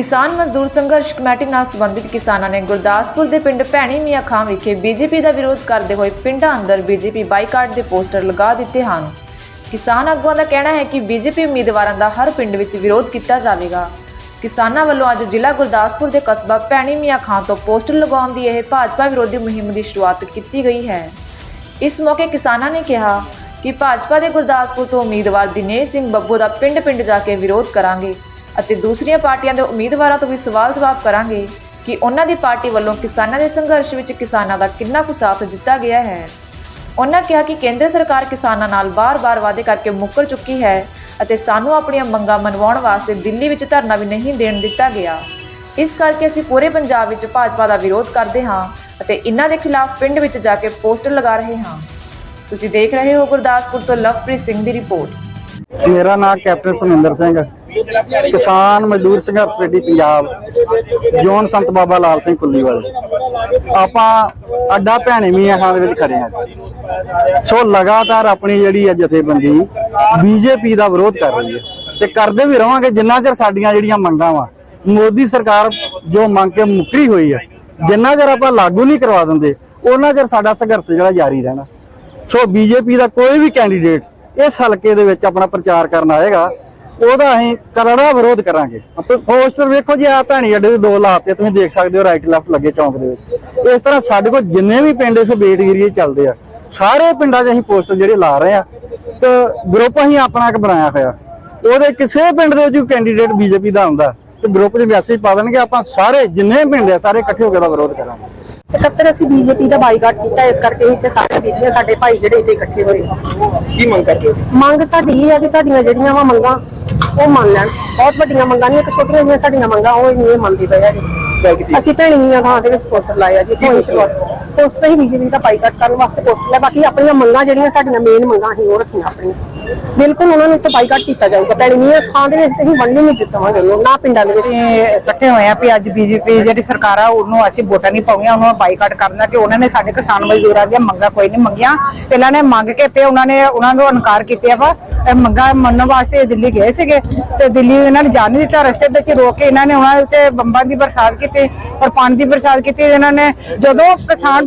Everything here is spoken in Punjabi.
ਕਿਸਾਨ ਮਜ਼ਦੂਰ ਸੰਘਰਸ਼ ਕਮੇਟੀ ਨਾਲ ਸੰਬੰਧਿਤ ਕਿਸਾਨਾਂ ਨੇ ਗੁਰਦਾਸਪੁਰ ਦੇ ਪਿੰਡ ਭੈਣੀ ਮੀਆਂ ਖਾਂ ਵਿਖੇ ਬੀਜੇਪੀ ਦਾ ਵਿਰੋਧ ਕਰਦੇ ਹੋਏ ਪਿੰਡਾਂ ਅੰਦਰ ਬੀਜੇਪੀ ਬਾਈਕਾਟ ਦੇ ਪੋਸਟਰ ਲਗਾ ਦਿੱਤੇ ਹਨ। ਕਿਸਾਨ ਆਗੂਆਂ ਦਾ ਕਹਿਣਾ ਹੈ ਕਿ ਬੀਜੇਪੀ ਉਮੀਦਵਾਰਾਂ ਦਾ ਹਰ ਪਿੰਡ ਵਿੱਚ ਵਿਰੋਧ ਕੀਤਾ ਜਾਵੇਗਾ। ਕਿਸਾਨਾਂ ਵੱਲੋਂ ਅੱਜ ਜ਼ਿਲ੍ਹਾ ਗੁਰਦਾਸਪੁਰ ਦੇ ਕਸਬਾ ਭੈਣੀ ਮੀਆਂ ਖਾਂ ਤੋਂ ਪੋਸਟਰ ਲਗਾਉਣ ਦੀ ਇਹ ਭਾਜਪਾ ਵਿਰੋਧੀ ਮੁਹਿੰਮ ਦੀ ਸ਼ੁਰੂਆਤ ਕੀਤੀ ਗਈ ਹੈ। ਇਸ ਮੌਕੇ ਕਿਸਾਨਾਂ ਨੇ ਕਿਹਾ ਕਿ ਭਾਜਪਾ ਦੇ ਗੁਰਦਾਸਪੁਰ ਤੋਂ ਉਮੀਦਵਾਰ ਦਿਨੇਸ਼ ਸਿੰਘ ਬੱਬੂ ਦਾ ਪਿੰਡ-ਪਿੰਡ ਜਾ ਕੇ ਵਿਰੋਧ ਕਰਾਂਗੇ। ਅਤੇ ਦੂਸਰੀਆਂ ਪਾਰਟੀਆਂ ਦੇ ਉਮੀਦਵਾਰਾਂ ਤੋਂ ਵੀ ਸਵਾਲ ਜਵਾਬ ਕਰਾਂਗੇ ਕਿ ਉਹਨਾਂ ਦੀ ਪਾਰਟੀ ਵੱਲੋਂ ਕਿਸਾਨਾਂ ਦੇ ਸੰਘਰਸ਼ ਵਿੱਚ ਕਿਸਾਨਾਂ ਦਾ ਕਿੰਨਾ ਕੁ ਸਾਥ ਦਿੱਤਾ ਗਿਆ ਹੈ। ਉਹਨਾਂ ਕਿਹਾ ਕਿ ਕੇਂਦਰ ਸਰਕਾਰ ਕਿਸਾਨਾਂ ਨਾਲ ਬਾਰ-ਬਾਰ ਵਾਅਦੇ ਕਰਕੇ ਮੁੱਕਰ ਚੁੱਕੀ ਹੈ ਅਤੇ ਸਾਨੂੰ ਆਪਣੀਆਂ ਮੰਗਾਂ ਮਨਵਾਉਣ ਵਾਸਤੇ ਦਿੱਲੀ ਵਿੱਚ ਧਰਨਾ ਵੀ ਨਹੀਂ ਦੇਣ ਦਿੱਤਾ ਗਿਆ। ਇਸ ਕਰਕੇ ਅਸੀਂ ਪੂਰੇ ਪੰਜਾਬ ਵਿੱਚ ਭਾਜਪਾ ਦਾ ਵਿਰੋਧ ਕਰਦੇ ਹਾਂ ਅਤੇ ਇਹਨਾਂ ਦੇ ਖਿਲਾਫ ਪਿੰਡ ਵਿੱਚ ਜਾ ਕੇ ਪੋਸਟਰ ਲਗਾ ਰਹੇ ਹਾਂ। ਤੁਸੀਂ ਦੇਖ ਰਹੇ ਹੋ ਗੁਰਦਾਸਪੁਰ ਤੋਂ ਲਵਪ੍ਰੀਤ ਸਿੰਘ ਦੀ ਰਿਪੋਰਟ। ਮੇਰਾ ਨਾਮ ਕੈਪਟਨ ਸਮਿੰਦਰ ਸਿੰਘ ਕਿਸਾਨ ਮਜ਼ਦੂਰ ਸੰਘਰਸ਼ ਕਮੇਟੀ ਪੰਜਾਬ, ਜੋਨ ਸੰਤ ਬਾਬਾ ਲਾਲ ਸਿੰਘ ਕੁੱਲੀ ਵਾਲੇ ਆਪਾਂ ਅੱਡਾ ਭੈਣੇ ਮੀਆਂ ਖਾਂ ਦੇ ਵਿੱਚ ਖੜੇ ਆ ਸੋ ਲਗਾਤਾਰ ਆਪਣੀ ਜਿਹੜੀ ਆ ਜਥੇਬੰਦੀ ਬੀਜੇਪੀ ਦਾ ਵਿਰੋਧ ਕਰ ਰਹੀ ਹੈ ਤੇ ਕਰਦੇ ਵੀ ਰਵਾਂਗੇ, ਜਿੰਨਾ ਚਿਰ ਸਾਡੀਆਂ ਜਿਹੜੀਆਂ ਮੰਗਾਂ ਵਾ, ਮੋਦੀ ਸਰਕਾਰ ਜੋ ਮੰਗ ਕੇ ਮੁਕਰੀ ਹੋਈ ਹੈ ਜਿੰਨਾ ਚਿਰ ਆਪਾਂ ਲਾਗੂ ਨਹੀਂ ਕਰਵਾ ਦਿੰਦੇ, ਉਹਨਾਂ ਚਿਰ ਸਾਡਾ ਸੰਘਰਸ਼ ਜਿਹੜਾ ਜਾਰੀ ਰਹਿਣਾ। ਸੋ ਬੀਜੇਪੀ ਦਾ ਕੋਈ ਵੀ ਕੈਂਡੀਡੇਟ ਇਸ ਹਲਕੇ ਦੇ ਵਿੱਚ ਆਪਣਾ ਪ੍ਰਚਾਰ ਕਰਨ ਆਏਗਾ ਉਹਦਾ ਅਸੀਂ ਕਰੜਾ ਵਿਰੋਧ ਕਰਾਂਗੇ। ਆਪੇ ਪੋਸਟਰ ਵੇਖੋ ਜੀ ਆ ਭੈਣੀ ਅੱਡੇ ਦੇ ਦੋ ਲਾਤੇ ਤੁਸੀਂ ਦੇਖ ਸਕਦੇ ਹੋ ਰਾਈਟ ਲੈਫਟ ਲੱਗੇ ਚੌਂਕ ਦੇ ਵਿੱਚ। ਇਸ ਤਰ੍ਹਾਂ ਸਾਡੇ ਕੋਲ ਜਿੰਨੇ ਵੀ ਪਿੰਡ ਇਸ ਬੇਟ ਏਰੀਏ ਚੱਲਦੇ ਆ ਸਾਰੇ ਪਿੰਡਾਂ 'ਚ ਅਸੀਂ ਪੋਸਟਰ ਜਿਹੜੇ ਲਾ ਰਹੇ ਆ ਤੇ ਗਰੁੱਪ ਅਸੀਂ ਆਪਣਾ ਇੱਕ ਬਣਾਇਆ ਹੋਇਆ। ਉਹਦੇ ਕਿਸੇ ਪਿੰਡ ਦੇ ਵਿੱਚ ਕੈਂਡੀਡੇਟ ਬੀਜੇਪੀ ਦਾ ਹੁੰਦਾ ਤੇ ਗਰੁੱਪ 'ਚ ਮੈਸੇਜ ਪਾ ਦੇਣਗੇ ਆਪਾਂ ਸਾਰੇ ਜਿੰਨੇ ਪਿੰਡ ਆ ਸਾਰੇ ਇਕੱਠੇ ਹੋ ਕੇ ਦਾ ਵਿਰੋਧ ਕਰਾਂਗੇ। 71 ਅਸੀਂ ਬੀਜੇਪੀ ਦਾ ਬਾਈਕਾਟ ਕੀਤਾ ਇਸ ਕਰਕੇ ਇੱਥੇ ਸਾਰੇ ਬੀਬੀਆਂ ਸਾਡੇ ਭਾਈ ਜਿਹੜੇ ਇੱਥੇ ਇਕੱਠੇ ਹੋਏ ਕੀ ਮੰਗ ਕਰਦੇ ਹੋ? ਮੰਗ ਸਾਡੀ ਇਹ ਹੈ ਕਿ ਸਾਡੀਆਂ ਜਿਹੜੀਆਂ ਵਾ ਮੰਗਾਂ ਉਹ ਮੰਨ ਲੈਣ। ਬਹੁਤ ਵੱਡੀਆਂ ਮੰਗਾਂ ਨਹੀਂ ਇੱਕ ਛੋਟੀਆਂ ਜਿਹੀਆਂ ਸਾਡੀਆਂ ਮੰਗਾਂ ਉਹ ਨਹੀਂ ਇਹ ਮੰਨਦੇ ਪਏ ਹੈਗੇ। ਅਸੀਂ ਭੈਣੀਆਂ ਥਾਂ ਦੇ ਵਿੱਚ ਪੋਸਟਰ ਲਾਏ ਆ ਜੀ ਕੋਈ ਸ਼ੁਰੂਆਤ ਪੋਸਟਰ ਹੀ ਬੀਜੇਪੀ ਦਾ ਬਾਈਕਾਟ ਕਰਨ ਵਾਸਤੇ ਪੋਸਟਰ ਲਾਏ ਬਾਕੀ ਆਪਣੀਆਂ ਮੰਗਾਂ ਜਿਹੜੀਆਂ ਸਾਡੀਆਂ ਮੇਨ ਮੰਗਾਂ ਅਸੀਂ ਉਹ ਰੱਖੀਆਂ ਆਪਣੀਆਂ। ਬਿਲਕੁਲ ਉਹਨਾਂ ਨੂੰ ਇੱਥੇ ਬਾਈਕਾਟ ਕੀਤਾ ਜਾਊਗਾ। ਭੈਣੀਆਂ ਥਾਂ ਦੇ ਵਿੱਚ ਤੇ ਅਸੀਂ ਵੰਡ ਨਹੀਂ ਦਿੱਤਾ ਨਾ ਪਿੰਡਾਂ ਦੇ ਵਿੱਚ। ਇਕੱਠੇ ਹੋਏ ਆ ਵੀ ਅੱਜ ਬੀਜੇਪੀ ਜਿਹੜੀ ਸਰਕਾਰ ਆ, ਉਹਨੂੰ ਅਸੀਂ ਵੋਟਾਂ ਨਹੀਂ ਪਾਉਣੀਆਂ, ਉਹਨੂੰ ਬਾਈਕਾਟ ਕਰਨਾ, ਕਿ ਉਹਨਾਂ ਨੇ ਸਾਡੇ ਕਿਸਾਨ ਮਜ਼ਦੂਰਾਂ ਦੀਆਂ ਮੰਗਾਂ ਕੋਈ ਨਹੀਂ ਮੰਗੀਆਂ। ਇਹਨਾਂ ਨੇ ਮੰਗ ਕੇ ਤੇ ਉਹਨਾਂ ਨੇ ਉਹਨਾਂ ਨੂੰ ਇਨਕਾਰ ਕੀਤਾ ਵਾ। ਮੰਗਾਂ ਮੰਨਣ ਵਾਸਤੇ ਦਿੱਲੀ ਗਏ ਸੀਗੇ ਤੇ ਦਿੱਲੀ ਇਹਨਾਂ ਨੇ ਜਾਣ ਨਹੀਂ ਦਿੱਤਾ, ਰਸਤੇ ਵਿੱਚ ਰੋਕ ਕੇ ਇਹਨਾਂ ਨੇ ਉਹਨਾਂ ਦੇ ਉੱਤੇ ਬੰਬਾਂ ਦੀ ਬਰਸਾਤ ਕੀਤੀ ਔਰ ਪਾਣੀ ਦੀ ਬਰਸਾਤ ਕੀਤੀ। ਇਹਨਾਂ ਨੇ ਜਦੋਂ ਕਿਸਾਨ